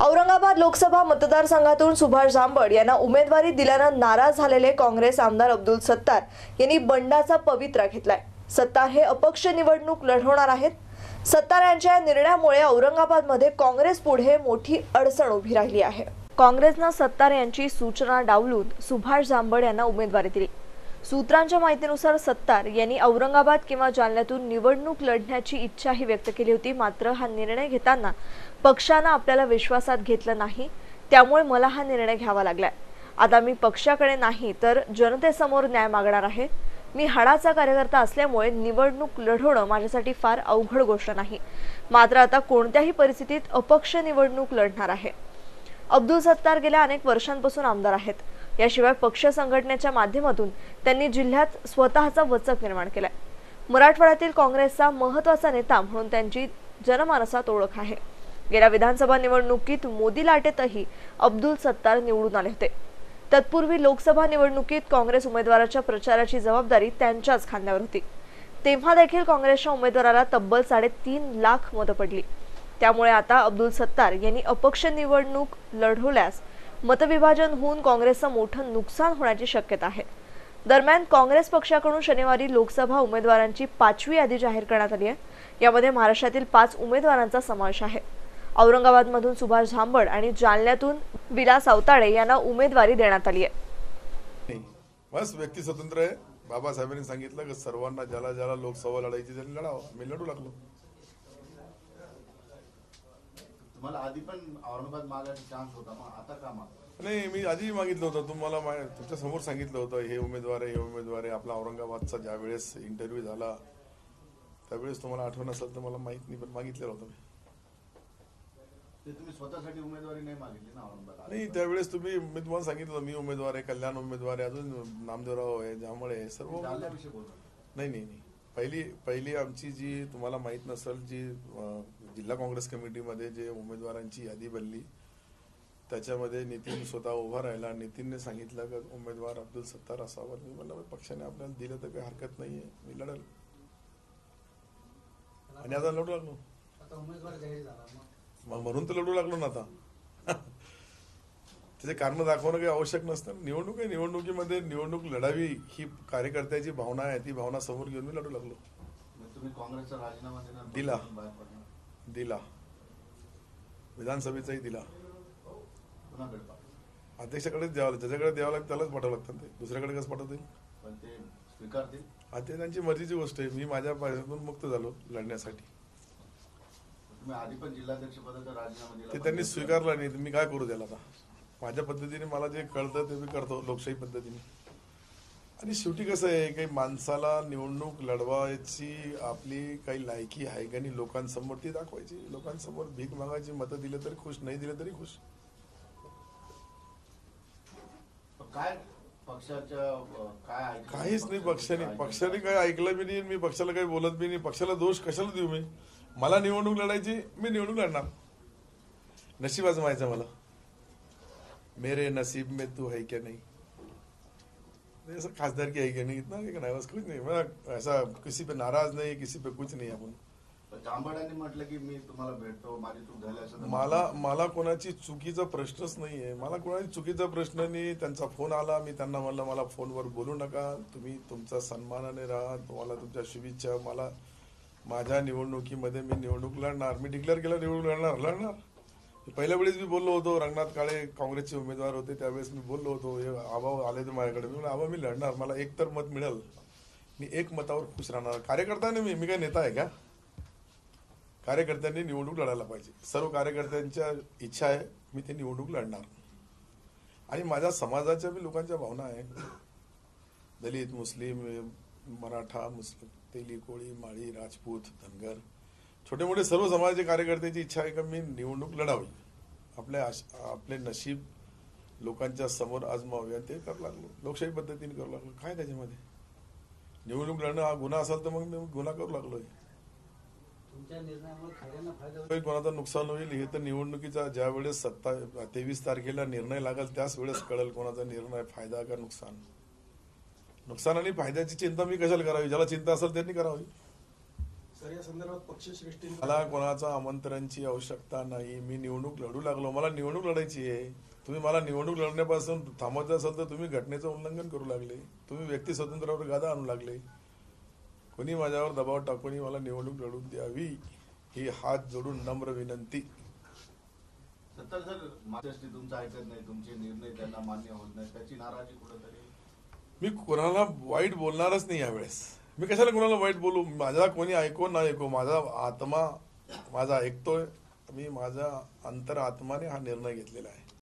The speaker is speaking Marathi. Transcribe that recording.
औरंगाबाद लोकसभा मतदारसंघातून सुभाष जांबड यांना उमेदवारी दिल्यानं नाराज झालेले काँग्रेस आमदार अब्दुल सत्तार यांनी बंडाचा पवित्रा घेतलाय. सत्तार हे अपक्ष निवडणूक लढवणार आहेत. सत्तार यांच्या या निर्णयामुळे औरंगाबादमध्ये काँग्रेस पुढे मोठी अडचण उभी राहिली आहे. काँग्रेसनं सत्तार यांची सूचना डावलून सुभाष जांबड यांना उमेदवारी दिली. सूत्रांच्या माहितीनुसार सत्तार यांनी औरंगाबाद किंवा जालन्यातून निवडणूक लढण्याची इच्छाही व्यक्त केली होती. मात्र हा निर्णय घेताना पक्षानं आपल्याला विश्वासात घेतलं नाही. त्यामुळे मला हा निर्णय घ्यावा लागलाय. आता मी पक्षाकडे नाही तर जनतेसमोर न्याय मागणार आहे. मी हाडाचा कार्यकर्ता असल्यामुळे निवडणूक लढवणं माझ्यासाठी फार अवघड गोष्ट नाही. मात्र आता कोणत्याही परिस्थितीत अपक्ष निवडणूक लढणार आहे. अब्दुल सत्तार गेल्या अनेक वर्षांपासून आमदार आहेत. याशिवाय पक्ष संघटनेच्या माध्यमातून त्यांनी जिल्ह्यात स्वतःचा वचक निर्माण केलाय. मराठवाड्यातील काँग्रेसचा महत्त्वाचा नेता म्हणून त्यांची जनमानसात ओळख आहे. गेल्या विधानसभा निवडणुकीत मोदी लाटेतही अब्दुल सत्तार निवडून आले होते. तत्पूर्वी लोकसभा निवडणुकीत काँग्रेस उमेदवाराच्या प्रचाराची जबाबदारी त्यांच्याच खांद्यावर होती. तेव्हा देखील काँग्रेसच्या उमेदवाराला तब्बल साडेतीन लाख मतं पडली. त्यामुळे आता अब्दुल सत्तार यांनी अपक्ष निवडणूक लढवल्यास मतविभाजन होऊन काँग्रेसचं मोठं नुकसान होण्याची शक्यता आहे. दरम्यान काँग्रेस पक्षाकडून शनिवारी लोकसभा उमेदवारांची पाचवी यादी जाहीर करण्यात आली आहे. यामध्ये महाराष्ट्रातील पाच उमेदवारांचा समावेश आहे. औरंगाबादमधून सुभाष झांबड आणि जालन्यातून विलास अवताळे यांना उमेदवारी देण्यात आली आहे. बस व्यक्ती स्वतंत्र आहे. बाबासाहेबांनी सांगितलं की सर्वांना ज्याला ज्याला लोकसभा लढायची त्यांनी लढावं. मी लढू लागलो. तुम्हाला आधी पण औरंगाबाद मागायचा चान्स होता मग आता का माग? नाही मी आधी मागितलं होतं. तुम्हाला मा- तुमच्यासमोर सांगितलं होतं हे उमेदवार आहे हे उमेदवार आहे. आपला औरंगाबादचा ज्या वेळेस इंटरव्ह्यू झाला त्यावेळेस तुम्हाला आठवण असेल तर मला माहीत नाही पण मागितलेलं होतं मी. ते तुम्ही स्वतःसाठी उमेदवारी नाही मागितली ना औरंगाबाद? नाही त्यावेळेस तुम्ही मी तुम्हाला सांगितलं मी उमेदवार आहे कल्याण उमेदवार आहे अजून नामदेवराव आहे जांभळे आहे सर्व उमेदवार- जालन्याविषयी बोलतो नाही नाही नाही. पहिली पहिली आमची जी तुम्हाला माहीत नसेल जी अं, जिल्हा काँग्रेस कमिटीमध्ये जे उमेदवारांची यादी बनली त्याच्यामध्ये नितीन स्वतः उभा राहिला. नितीनने सांगितलं की उमेदवार अब्दुल सत्तार असावा. मी म्हणलं "बाई, पक्षाने आपल्याला दिलं तर काही हरकत नाहीये. मी लढल. आणि आता लढू लागलो. आता उमेदवार जाहीर झाला. मग? म्हणून तर लढू लागलो ना आता. त्याचे कारण दाखवणं काही आवश्यक नसतं. निवडणूक आहे. निवडणुकीमध्ये निवडणूक लढावी ही कार्यकर्त्याची भावना आहे. ती भावना समोर घेऊन मी लढू लागलो. तुम्ही काँग्रेसचा राजीनामा देणार दिला. दिला. विधानसभेचाही दिला. अध्यक्षाकडेच द्यावं लागतं. ज्याच्याकडे द्यावं लागतं त्यालाच पाठवावं लागतं ते. दुसऱ्याकडे कसं पाठवतील? पण ते स्वीकारतील हा ते त्यांची मर्जीची गोष्ट आहे. मी माझ्या पायातून मुक्त झालो लढण्यासाठी. ते त्यांनी स्वीकारला नाही. मी काय करू त्याला आता? माझ्या पद्धतीने मला जे कळतं ते मी करतो लोकशाही पद्धतीने. आणि शेवटी कसं आहे काही माणसाला निवडणूक लढवायची आपली काही लायकी आहे का नाही लोकांसमोर ती दाखवायची. लोकांसमोर भीक मागायची मतं दिलं तरी खुश नाही दिलं तरी खुश. काय? काहीच नाही पक्षाने? पक्षाने. काय ऐकलं? बी नाही मी पक्षाला काही बोलत बी नाही. पक्षाला दोष कशाला देऊ मी? मला निवडणूक लढायची मी निवडणूक लढणार. नशीब आजमायचं मला. मेरे नसीब में तू है क्या नहीं? नहीं, ऐसा खासदार की है क्या नहीं इतना कि नहीं बस कुछ नहीं मैं ऐसा किसी पे नाराज नहीं किसी पे कुछ नहीं आपण पण जांभळांनी म्हटलं की मी तुम्हाला भेटतो माझी चूक झाली असं तर मला मला कोणाची चुकीचा प्रश्नच नाहीये मला कोणाची चुकीचा प्रश्न नाही त्यांचा फोन आला मी त्यांना म्हणलं मला फोनवर बोलू नका तुम्ही तुमचा सन्मानाने राहा तुम्हाला तुमच्या शुभेच्छा मला माझ्या निवडणुकीमध्ये मी निवडणूक लढणार मी डिक्लेअर केलं निवडणूक लढणार लढणार. पहिल्या वेळेस मी बोललो होतो रंगनाथ काळे काँग्रेसचे उमेदवार होते त्यावेळेस मी बोललो होतो हे आबा आले तर माझ्याकडे. मी म्हणलं आबा मी लढणार मला एक तर मत मिळेल. मी एक मतावर खुश राहणार. कार्यकर्ता नाही मी मी काय नेता आहे का? कार्यकर्त्यांनी निवडणूक लढायला पाहिजे. सर्व कार्यकर्त्यांच्या इच्छा आहे मी ते निवडणूक लढणार. आणि माझ्या समाजाच्या बी लोकांच्या भावना आहे. दलित मुस्लिम मराठा मुस्लिम तेली कोळी माळी राजपूत धनगर. छोटे मोठे सर्व समाजाचे कार्यकर्त्याची इच्छा आहे का मी निवडणूक लढावी? आपल्या आपले नशीब लोकांच्या समोर आजमावे आणि ते करू लागलो. लोकशाही पद्धतीने करू लागलो. काय त्याच्यामध्ये? निवडणूक लढणं हा गुन्हा असेल तर मग मी गुन्हा करू काही कोणाचं नुकसान होईल हे तर निवडणुकीचा ज्या वेळेस सत्ता तेवीस तारखेला निर्णय लागेल त्याच वेळेस कळेल कोणाचा निर्णय फायदा का नुकसान. नुकसान आणि फायद्याची चिंता मी कशाला करावी? ज्याला चिंता असेल त्यांनी करावी. मला कोणाचं आमंत्रणची आवश्यकता नाही. मी निवडणूक लढू लागलो. मला निवडणूक लढायची आहे. तुम्ही मला निवडणूक लढण्यापासून थांबवायचं असेल तर तुम्ही घटनेचं उल्लंघन करू लागले. तुम्ही व्यक्ती स्वातंत्र्यावर गादा आणू लागले. कोणी माझ्यावर दबाव टाकून मला निवडणूक लढून द्यावी ही हात जोडून नम्र विनंती. तुमचं ऐकत नाही तुमचे निर्णय त्यांना मान्य होत नाही. त्याची नाराजी कुठेतरी मी कोणाला वाईट बोलणारच नाही यावेळेस. मी कशाला कोणाला वाईट बोलू? माझा कोणी ऐको ना ऐको. माझा आत्मा माझा ऐकतोय. मी माझ्या अंतर आत्माने हा निर्णय घेतलेला आहे.